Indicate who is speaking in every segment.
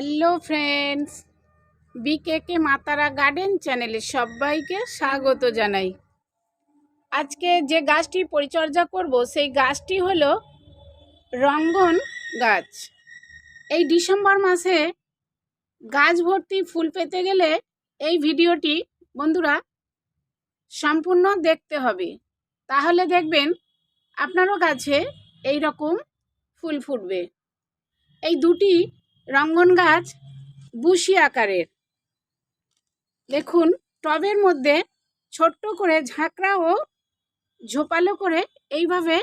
Speaker 1: Hello friends বিকেকে মাতারা garden চ্যানেলে সবাইকে স্বাগত জানাই। আজকে যে গাছটি পরিচর্যা করব, সেই গাছটি হলো রঙ্গন গাছ। এই ডিসেম্বর মাসে গাছ ভর্তি ফুল পেতে গেলে এই ভিডিওটি বন্ধুরা সম্পূর্ণ দেখতে হবে। তাহলে দেখবেন আপনারও গাছে এই রকম ফুল ফুটবে। এই দুটি রঙ্গন গাছ বুশি আকারের। দেখুন, টবের মধ্যে ছোট্ট করে ঝাঁকড়া ও ঝোপালো করে এইভাবে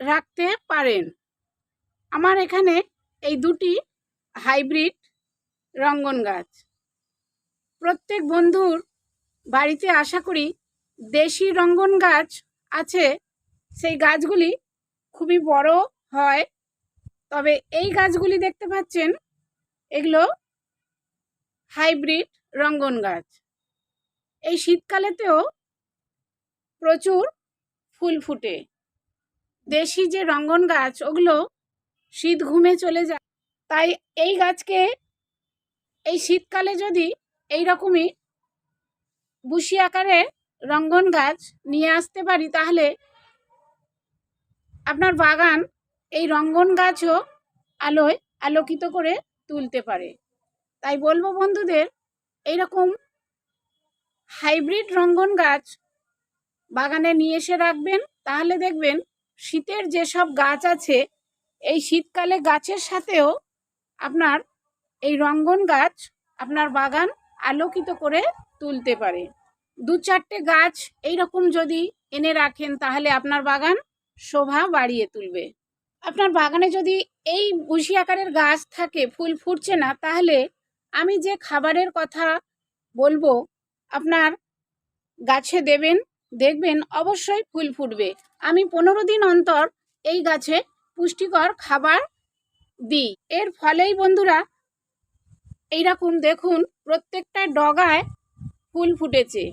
Speaker 1: রাখতে পারেন। আমার এখানে এই দুটি হাইব্রিড রঙ্গন গাছ। প্রত্যেক বন্ধুর বাড়িতে আশা করি দেশি রঙ্গন গাছ আছে। সেই গাছগুলি খুবই বড় হয় তবে এই গাছগুলি দেখতে পাচ্ছেন, এগুলো হাইব্রিড রঙ্গন গাছ। এই শীতকালেতেও প্রচুর ফুল ফুটে। দেশি যে রঙ্গন গাছ, ওগুলো শীত ঘুমে চলে যায়। তাই এই গাছকে এই শীতকালে যদি এই রকমই বুশি আকারে রঙ্গন গাছ নিয়ে আসতে পারি, তাহলে আপনার বাগান এই রঙ্গন গাছও আলোয় আলোকিত করে তুলতে পারে। তাই বলব বন্ধুদের, এইরকম হাইব্রিড রঙ্গন গাছ বাগানে নিয়ে এসে রাখবেন। তাহলে দেখবেন শীতের যেসব গাছ আছে, এই শীতকালে গাছের সাথেও আপনার এই রঙ্গন গাছ আপনার বাগান আলোকিত করে তুলতে পারে। দু চারটে গাছ এইরকম যদি এনে রাখেন, তাহলে আপনার বাগান শোভা বাড়িয়ে তুলবে। আপনার বাগানে যদি এই বুশি আকারের গাছ থাকে, ফুল ফুটছে না, তাহলে আমি যে খাবারের কথা বলব, আপনার গাছে দেবেন, দেখবেন অবশ্যই ফুল ফুটবে। আমি পনেরো দিন অন্তর এই গাছে পুষ্টিকর খাবার দিই। এর ফলেই বন্ধুরা, এইরকম দেখুন, প্রত্যেকটা ডগায় ফুল ফুটেছে।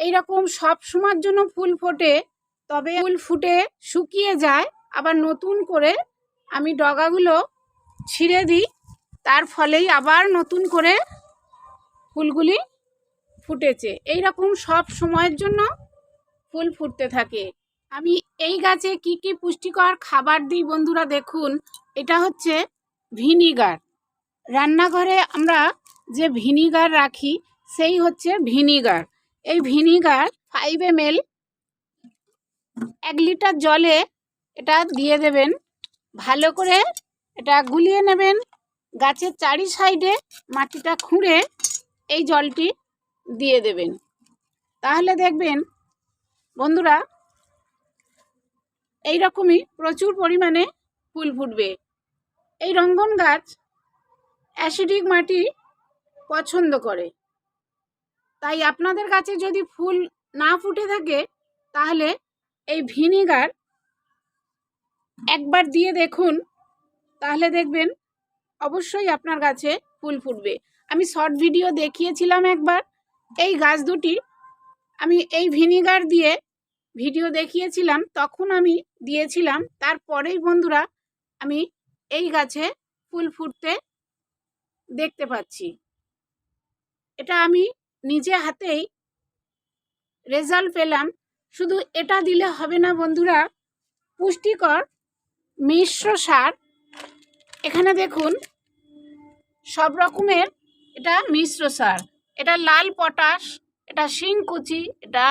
Speaker 1: এইরকম সব সময়ের জন্য ফুল ফোটে, তবে ফুল ফুটে শুকিয়ে যায় আবার নতুন করে আমি ডগাগুলো ছিঁড়ে দিই, তার ফলেই আবার নতুন করে ফুলগুলি ফুটেছে। এই রকম সব সময়ের জন্য ফুল ফুটতে থাকে। আমি এই গাছে কি কি পুষ্টিকর খাবার দিই বন্ধুরা দেখুন, এটা হচ্ছে ভিনিগার। রান্নাঘরে আমরা যে ভিনিগার রাখি, সেই হচ্ছে ভিনিগার। এই ভিনিগার ফাইভ এম এক লিটার জলে এটা দিয়ে দেবেন। ভালো করে এটা গুলিয়ে নেবেন। গাছের চারি সাইডে মাটিটা খুঁড়ে এই জলটি দিয়ে দেবেন। তাহলে দেখবেন, বন্ধুরা এই রকমই প্রচুর পরিমাণে ফুল ফুটবে। এই রঙ্গন গাছ অ্যাসিডিক মাটি পছন্দ করে। তাই আপনাদের কাছে যদি ফুল না ফুটে থাকে, তাহলে এই ভিনিগার একবার দিয়ে দেখুন, তাহলে দেখবেন অবশ্যই আপনার গাছে ফুল ফুটবে। আমি শর্ট ভিডিও দেখিয়েছিলাম একবার, এই গাছ দুটি, আমি এই ভিনিগার দিয়ে ভিডিও দেখিয়েছিলাম, তখন আমি দিয়েছিলাম, তারপরেই বন্ধুরা আমি এই গাছে ফুল ফুটতে দেখতে পাচ্ছি। এটা আমি নিজে হাতেই রেজাল্ট পেলাম, শুধু এটা দিলে হবে না বন্ধুরা, পুষ্টিকর মিশ্র সার। এখানে দেখুন, সব রকমের এটা মিশ্র সার। এটা লাল পটাশ, এটা শিংকুচি এটা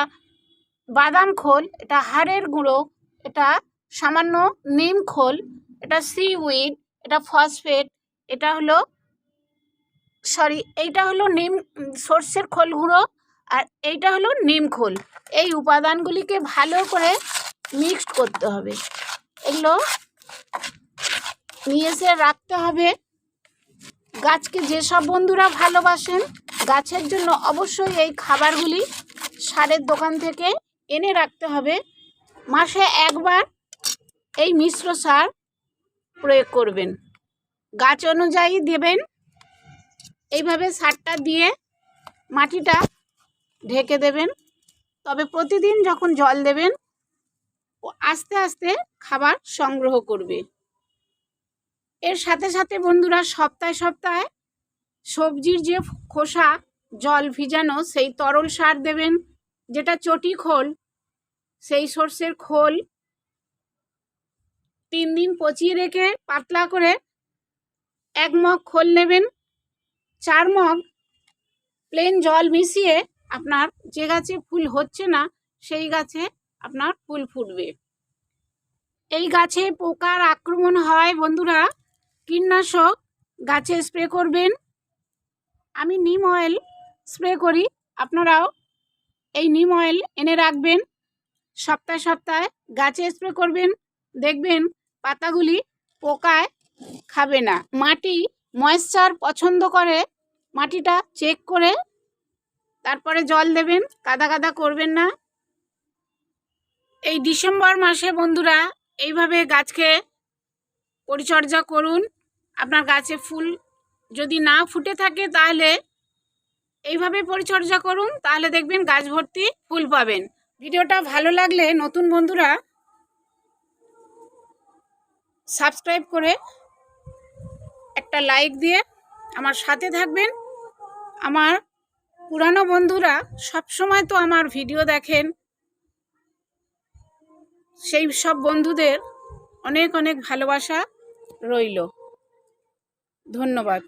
Speaker 1: বাদাম খোল, এটা হাড়ের গুঁড়ো, এটা সামান্য নিম খোল, এটা সি উইড এটা ফসফেট, এটা হলো, সরি, এইটা হলো নিম, সর্ষের খোল গুঁড়ো আর এইটা হলো নিম খোল। এই উপাদানগুলিকে ভালো করে মিক্সড করতে হবে। এগুলো নিয়ে এসে রাখতে হবে। গাছকে যেসব বন্ধুরা ভালোবাসেন, গাছের জন্য অবশ্যই এই খাবারগুলি সারের দোকান থেকে এনে রাখতে হবে। মাসে একবার এই মিশ্র সার প্রয়োগ করবেন। গাছ অনুযায়ী দেবেন। এইভাবে সারটা দিয়ে মাটিটা ঢেকে দেবেন। তবে প্রতিদিন যখন জল দেবেন, ও আস্তে আস্তে খাবার সংগ্রহ করবে। এর সাথে সাথে বন্ধুরা সপ্তাহে সপ্তাহে সবজির যে খোসা, জল ভিজানো, সেই তরল সার দেবেন, যেটা চটি খোল, সেই সর্ষের খোল, তিন দিন পচিয়ে রেখে পাতলা করে এক মগ খোল নেবেন, চার মগ প্লেন জল মিশিয়ে আপনার যে গাছে ফুল হচ্ছে না, সেই গাছে আপনার ফুল ফুটবে। এই গাছে পোকার আক্রমণ হয় বন্ধুরা। কীটনাশক গাছে স্প্রে করবেন। আমি নিম অয়েল স্প্রে করি। আপনারাও এই নিম অয়েল এনে রাখবেন। সপ্তাহে সপ্তাহে গাছে স্প্রে করবেন। দেখবেন পাতাগুলি পোকায় খাবে না। মাটি ময়েশ্চার পছন্দ করে, মাটিটা চেক করে তারপরে জল দেবেন, কাদা কাদা করবেন না। এই ডিসেম্বর মাসে বন্ধুরা এইভাবে গাছকে পরিচর্যা করুন। আপনার গাছে ফুল যদি না ফুটে থাকে তাহলে এইভাবে পরিচর্যা করুন, তাহলে দেখবেন গাছ ভর্তি ফুল পাবেন। ভিডিওটা ভালো লাগলে নতুন বন্ধুরা সাবস্ক্রাইব করে একটা লাইক দিয়ে আমার সাথে থাকবেন। আমার পুরানো বন্ধুরা সব সময় তো আমার ভিডিও দেখেন। সেই সব বন্ধুদের অনেক অনেক ভালোবাসা রইল। ধন্যবাদ।